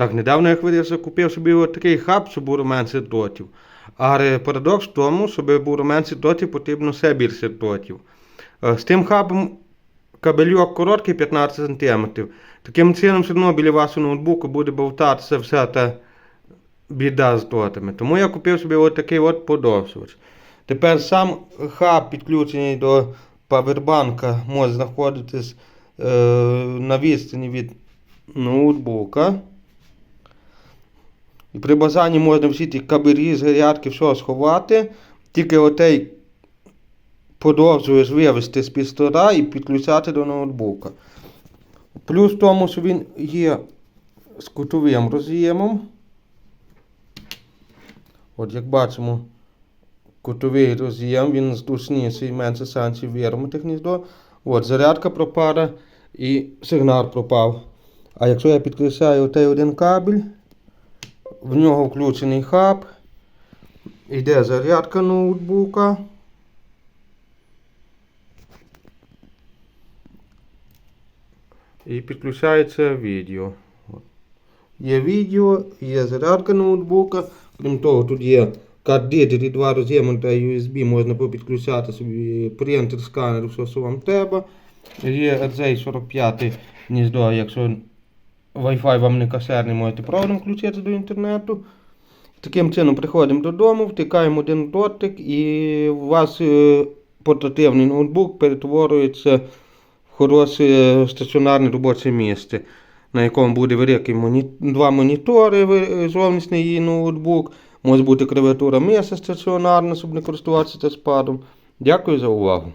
Так, недавно я хвилювався, купив собі такий хаб, щоб було менше дротів. Але парадокс в тому, щоб було менше дротів, потрібно все більше дротів. Е, З тим хабом кабельок короткий 15 см. Таким чином, все одно біля вашого ноутбуку буде болтатися вся та біда з дротами. Тому я купив собі от такий от подовжувач. Тепер сам хаб підключений до павербанка може знаходитись е, на відстані від ноутбука. При бажанні можна всі ті кабелі, зарядки, все сховати. Тільки отей подовжуєш вивести з пістора і підключати до ноутбука. Плюс в тому, що він є з кутовим роз'ємом. От як бачимо, кутовий роз'єм, він здушніший і менше санкцій вірмити гніздо. От, зарядка пропала і сигнал пропав. А якщо я підключаю той один кабель, в нього включений хаб, йде зарядка ноутбука. І підключається відео. Є відео, є зарядка ноутбука. Крім того, тут є кардидер і два та USB, можна підключати собі принтер, сканер, все, що вам треба. Є RJ45 гніздо, якщо Wi-Fi вам не касерний, можете проводом включити до інтернету. Таким чином приходимо додому, втикаємо один дотик і у вас е, портативний ноутбук перетворюється в хороше е, стаціонарне робоче місце, на якому буде великий моні... два монітори, зовнішній і ноутбук. Може бути клавіатура місця стаціонарна, щоб не користуватися тачпадом. Дякую за увагу.